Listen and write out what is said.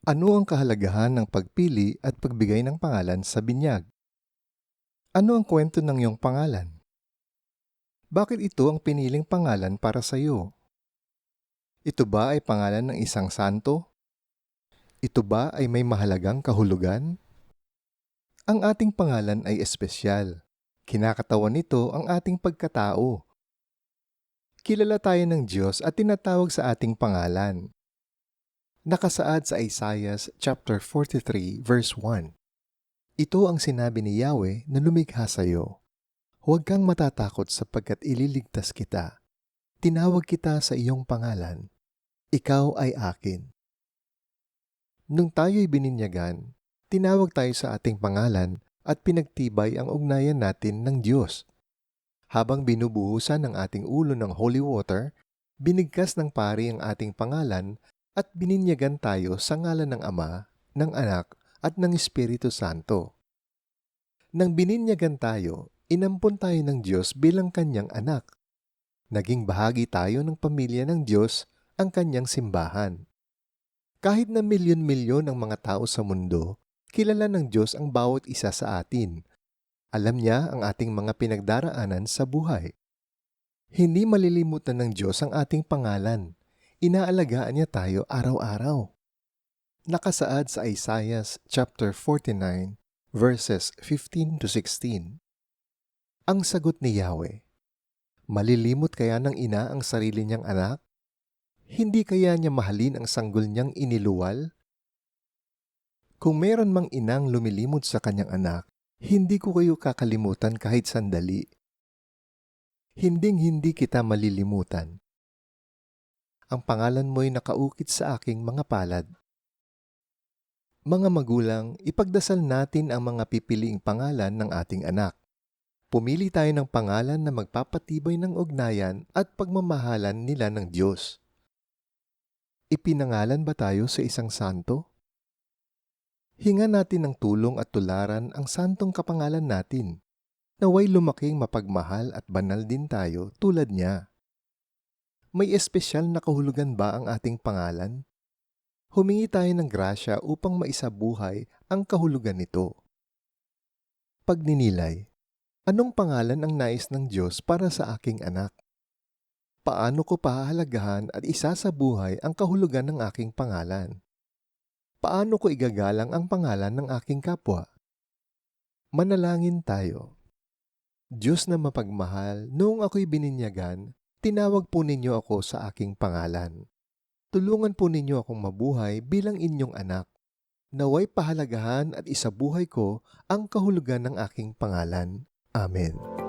Ano ang kahalagahan ng pagpili at pagbigay ng pangalan sa binyag? Ano ang kwento ng iyong pangalan? Bakit ito ang piniling pangalan para sa iyo? Ito ba ay pangalan ng isang santo? Ito ba ay may mahalagang kahulugan? Ang ating pangalan ay espesyal. Kinakatawan nito ang ating pagkatao. Kilala tayo ng Diyos at tinatawag sa ating pangalan. Nakasaad sa Isaiah chapter 43 verse 1. Ito ang sinabi ni Yahweh na lumikha sa iyo. Huwag kang matatakot sapagkat ililigtas kita. Tinawag kita sa iyong pangalan. Ikaw ay akin. Nung tayo'y bininyagan, tinawag tayo sa ating pangalan at pinagtibay ang ugnayan natin ng Diyos. Habang binubuhusan ng ating ulo ng holy water, binigkas ng pari ang ating pangalan at bininyagan tayo sa ngalan ng Ama, ng Anak, at ng Espiritu Santo. Nang bininyagan tayo, inampon tayo ng Diyos bilang kanyang anak. Naging bahagi tayo ng pamilya ng Diyos, ang kanyang simbahan. Kahit na milyon-milyon ang mga tao sa mundo, kilala ng Diyos ang bawat isa sa atin. Alam niya ang ating mga pinagdaraanan sa buhay. Hindi malilimutan ng Diyos ang ating pangalan. Inaalagaan niya tayo araw-araw. Nakasaad sa Isaiah chapter 49 verses 15 to 16. Ang sagot ni Yahweh, Malilimot kaya ng ina ang sarili niyang anak? Hindi kaya niya mahalin ang sanggol niyang iniluwal? Kung meron mang inang lumilimot sa kanyang anak, hindi ko kayo kakalimutan kahit sandali. Hinding hindi kita malilimutan. Ang pangalan mo'y nakaukit sa aking mga palad. Mga magulang, ipagdasal natin ang mga pipiliing pangalan ng ating anak. Pumili tayo ng pangalan na magpapatibay ng ugnayan at pagmamahalan nila ng Diyos. Ipinangalan ba tayo sa isang santo? Hinga natin ng tulong at tularan ang santong kapangalan natin. Naway lumaking mapagmahal at banal din tayo tulad niya. May espesyal na kahulugan ba ang ating pangalan? Humingi tayo ng grasya upang maisabuhay ang kahulugan nito. Pagninilay, anong pangalan ang nais ng Diyos para sa aking anak? Paano ko pahahalagahan at isasabuhay ang kahulugan ng aking pangalan? Paano ko igagalang ang pangalan ng aking kapwa? Manalangin tayo. Diyos na mapagmahal, noong ako'y bininyagan, tinawag po ninyo ako sa aking pangalan. Tulungan po ninyo akong mabuhay bilang inyong anak. Naway pahalagahan at isabuhay ko ang kahulugan ng aking pangalan. Amen.